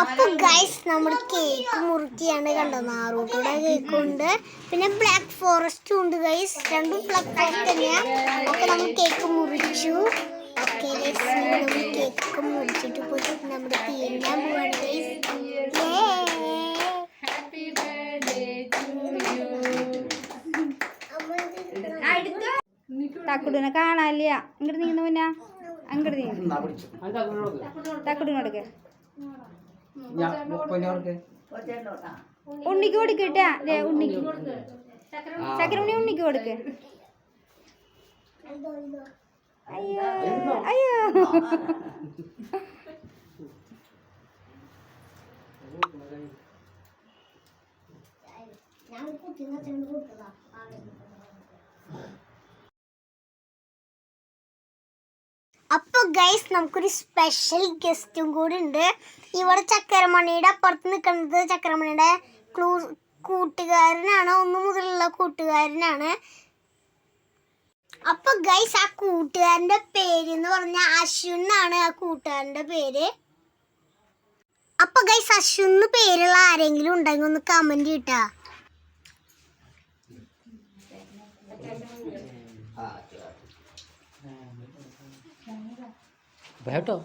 അപ്പൊ ഗൈസ് നമ്മൾ കേക്ക് മുറുക്കിയാണ് കണ്ടത്. നാറൂട്ടയുടെ കേക്ക് ഉണ്ട്. പിന്നെ ബ്ലാക്ക് ഫോറസ്റ്റും ഉണ്ട് ഗൈസ് രണ്ടും ബ്ലാക്ക് ഫോറസ്റ്റ് തന്നെയാണ് അപ്പൊ നമ്മൾ കേക്ക് മുറിച്ചു. ഓക്കെ ഗൈസ് നമ്മൾ കേക്ക് മുറിച്ചിട്ട് പോയി നമ്മുടെ തീരുമാൻ പോവാണ് ഗൈസ് തക്കുടിനെ കാണാനില്ല. ഇങ്ങോട്ട് നീങ്ങുന്ന പിന്നെ അങ്ങോട്ട് നീങ്ങുന്നു തക്കുടിനോടൊക്കെ ഉണ്ണിക്ക് കൊടുക്കട്ടെ ഉണ്ണിക്ക് ചക്കര ഉണ്ണി ഉണ്ണിക്ക്. കൊടുക്ക്. അയ്യോ അപ്പൊ ഗൈസ് നമുക്കൊരു സ്പെഷ്യൽ ഗസ്റ്റും കൂടി ഉണ്ട്. ഇവിടെ ചക്കരമണിയുടെ അപ്പുറത്ത് നിൽക്കുന്നത് ചക്രമണിയുടെ ക്ലൂ കൂട്ടുകാരനാണ്. ഒന്ന് മുതലുള്ള കൂട്ടുകാരനാണ്. അപ്പൊ ഗൈസ് ആ കൂട്ടുകാരന്റെ പേര് എന്ന് പറഞ്ഞ അശ്വിൻ എന്നാണ് ആ കൂട്ടുകാരന്റെ പേര്. അപ്പൊ ഗൈസ് അശ്വിൻ പേരുള്ള ആരെങ്കിലും ഉണ്ടെങ്കിൽ ഒന്ന് കമന്റ് കിട്ടാ കേട്ടോ.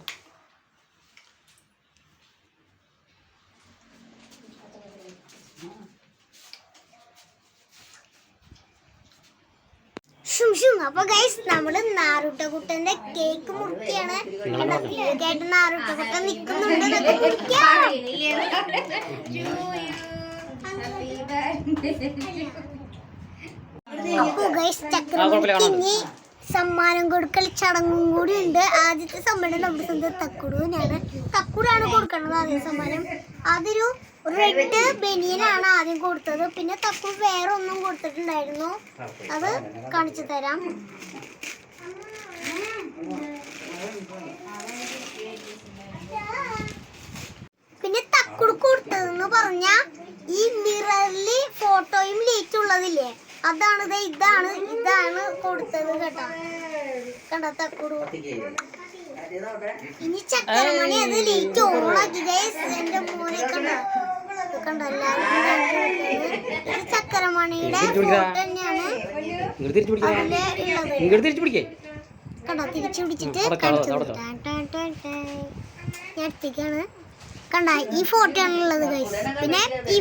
ഷും ഷും അപ്പൊ ഗൈസ് നമ്മൾ നാറുട്ടക്കുട്ടന്റെ കേക്ക് മുറിക്കാണ്. കേട്ട് നാറുട്ടക്കുട്ടൻ നിക്കുന്നുണ്ട്. അപ്പൊ ഗൈസ് ചക്രം സമ്മാനം കൊടുക്കൽ ചടങ്ങും കൂടി ഉണ്ട്. ആദ്യത്തെ സമ്മാനം നമ്മുടെ സ്വന്തം തക്കുടുവിനാണ് തക്കുടാണ് കൊടുക്കുന്നത് ആദ്യ സമ്മാനം. അതൊരു റെഡ് ബനിയനാണ് ആദ്യം കൊടുത്തത്. പിന്നെ തക്കു വേറെ ഒന്നും കൊടുത്തിട്ടുണ്ടായിരുന്നു. അത് കാണിച്ചു തരാം. പിന്നെ തക്കുട് കൊടുത്തതെന്ന് പറഞ്ഞ ഈ മിററിൽ ഫോട്ടോയും ലൈറ്റ് ഉള്ളതില്ലേ? അതാണ് ഇതാണ് ഇതാണ് കൊടുത്തത് കേട്ടോ. കണ്ടോ തക്കുടു. ഇനി ചക്കരമണി അത് ലൈറ്റ് ഓണാക്കി. എന്റെ മോനെ കണ്ടോ? കണ്ടോ എല്ലാവരും ചക്കരമണിയുടെ തന്നെയാണ്. തിരിച്ചു പിടിക്കേ. കണ്ടോ തിരിച്ചു പിടിച്ചിട്ട്. ഞാൻ കണ്ട ഈ ഫോട്ടോ ആണുള്ളത് ഗൈസ് പിന്നെ ഈ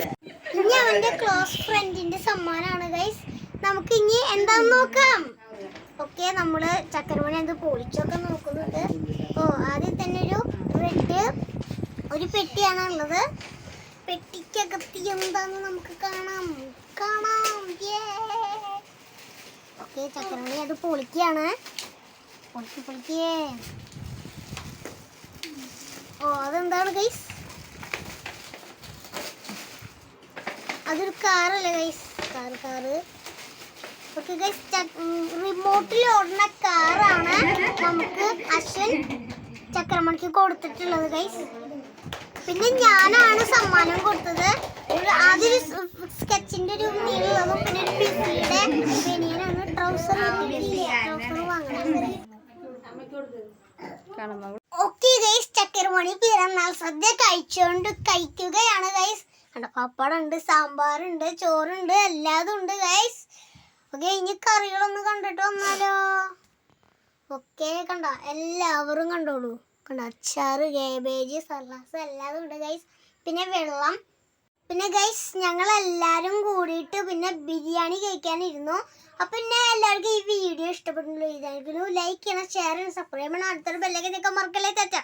ഇനി അവന്റെ ക്ലോസ് ഫ്രണ്ടിന്റെ സമ്മാനമാണ് ഗൈസ് നമുക്ക് ഇനി എന്താന്ന് നോക്കാം. ഓക്കെ നമ്മൾ ചക്കരമണി എന്ത് പൊളിച്ചൊക്കെ നോക്കുന്നുണ്ട്. ഓ ആദ്യം തന്നെ ഒരു റെഡ് ഒരു പെട്ടിയാണ് ഉള്ളത് പെട്ടിക്കകത്ത് എന്താന്ന് നമുക്ക് കാണാം. കാണാം. ഓക്കെ ചക്കരമണി അത് പൊളിക്കുകയാണ്. പൊളിക്ക് പൊളിക്കേ. ഓ അതെന്താണ് ഗൈസ് അതൊരു കാറല്ലേ ഗൈസ് കാറ് കാറ്. റിമോട്ടിൽ ഓടുന്ന കാറാണ് നമുക്ക് അശ്വൻ ചക്രമണിക്ക് കൊടുത്തിട്ടുള്ളത് ഗൈസ് പിന്നെ ഞാനാണ് സമ്മാനം കൊടുത്തത്. ഒരു ആദ്യൊരു സ്കെച്ചിന്റെ ഒരു നീളമുള്ളതും പിന്നെ ഒരു പിസിയുടെ ബനിയനാണ് ട്രൗസർ ട്രൗസർ വാങ്ങണത് ഓക്കെ ഗൈസ് ചക്കരമണി പിറന്നാൾ സദ്യ കഴിച്ചുകൊണ്ട് കഴിക്കുകയാണ് ഗൈസ് കണ്ട പപ്പടമുണ്ട് സാമ്പാറുണ്ട് ചോറുണ്ട് എല്ലാതും ഉണ്ട് ഗൈസ് ഓക്കെ ഇനി കറികളൊന്ന് കണ്ടിട്ട് വന്നാലോ? ഓക്കെ കണ്ട? എല്ലാവരും കണ്ടോളൂ. കണ്ട? അച്ചാർ കേബേജ് സലാസ് എല്ലാതും ഉണ്ട് ഗൈസ് പിന്നെ വെള്ളം. പിന്നെ ഗൈസ് ഞങ്ങൾ എല്ലാവരും കൂടിയിട്ട് പിന്നെ ബിരിയാണി കഴിക്കാനിരുന്നു. അപ്പം പിന്നെ എല്ലാവർക്കും ഈ വീഡിയോ ഇഷ്ടപ്പെട്ടുള്ളൂ ഇതായിരിക്കും ലൈക്ക് ചെയ്യണം ഷെയർ ചെയ്യണം സബ്സ്ക്രൈബ് ചെയ്യണം. അടുത്തൊരു ബെല്ലൊക്കെ നിൽക്കാൻ മറക്കല്ലേ തെറ്റാ